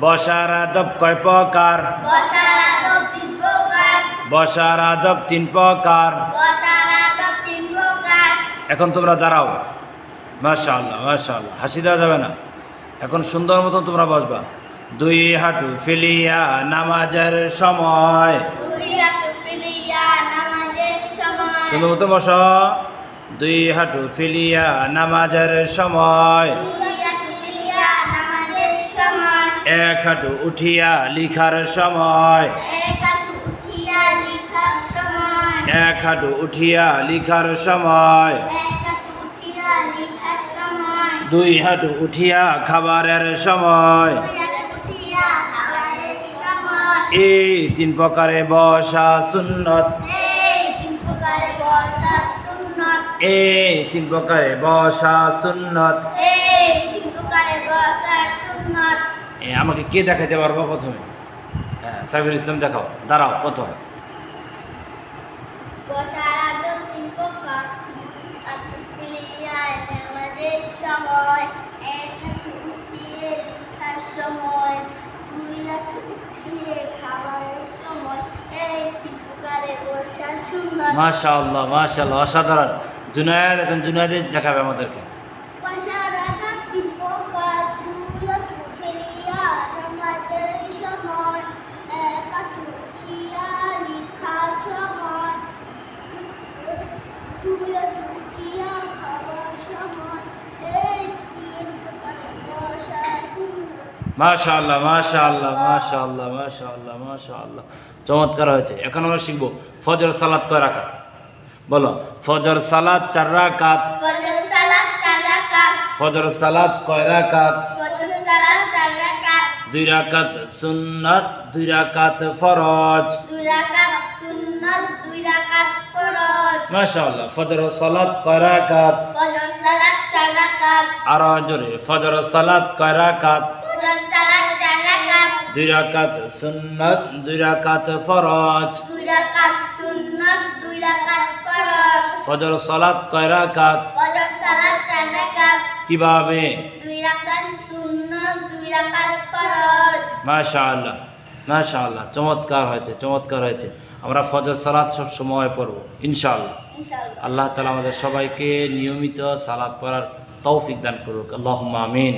বসার আদব কয় প্রকার? বসার আদব তিন প্রকার। এখন তোমরা দাঁড়াও। মাশা আল্লাহ মাশা আল্লাহ হাসি দেওয়া যাবে না। এখন সুন্দর মতন তোমরা বসবা। দুই হাঁটু ফেলিয়া নামাজের সময়। সুন্দর মতো বস। দুই হাঁটু ফেলিয়া নামাজের সময়। এক হাঁটু উঠিয়া লিখার সময়। এক হাঁটু উঠিয়া লিখার সময়। দুই হাঁটু উঠিয়া খাবারের সময়। উঠিয়া খাবারের সময়। এই তিন প্রকারে বসা সুন্নত। এই তিন প্রকারে বসা সুন্নত। এই তিন প্রকারে বসা সুন্নত। আমাকে কে দেখাইতে পারব প্রথমে? হ্যাঁ সাইফুল ইসলাম দেখাও। দাঁড়াও প্রথম। বসার আদব তিন প্রকার আপনি ফিরিয়া নামাজের সময় এক হাত উঠিয়ে লিখার সময় দুই হাত উঠিয়ে খাবারের সময় এই তিন প্রকারে বসা সুন্নত মাশা আল্লাহ মাশা আল্লাহ অসাধারণ। জুনায়দ এখন জুনায়দে দেখাবে আমাদেরকে বসার আদব তিন প্রকার দুই হাত ফিরিয়া নামাজের সময় এক হাত উঠিয়া লিখার সময় হাত উঠিয়া খাবার সময় এই তিন বসা চমৎকার হয়েছে। এখন আমরা শিখব ফজর সালাদ কয় রাকাত? বলো ফজর সালাদ চার রাকাত। ফজর সালাত চার রাকাত। ফজর সালাদ কয় রাকাত? ফজর সালাত চার রাকাত। দুই রাকাত সুন্নাত দুই রাকাত ফরজ। দুই রাকাত সুন্নাত রাকাত ফরজ। মাশা আল্লাহ ফজর সালাদ কয় রাকাত? ফজর সালাত চার রাকাত। আরও জোরে ফজর কয় রাকাত? ফজর সালাত চার রাকাত। দুই রাকাত সুন্নাত দুই রাকাত ফরজ। দুই রাকাত সুন্নাত দুই রাকাত ফরজ। ফজর কয় রাকাত? ফজর সালাত চার রাকাত। কীভাবে? দুই রাকাত সুন্নাত দুই রাকাত ফরজ। মাশা আল্লাহ মাশা আল্লাহ চমৎকার হয়েছে চমৎকার হয়েছে। আমরা ফজর সালাদ সব সময় পড়ব ইনশাআল্লাহ। আল্লাহ তালা আমাদের সবাইকে নিয়মিত সালাদ পড়ার তৌফিক দান করুক। আল্লাহ আমিন।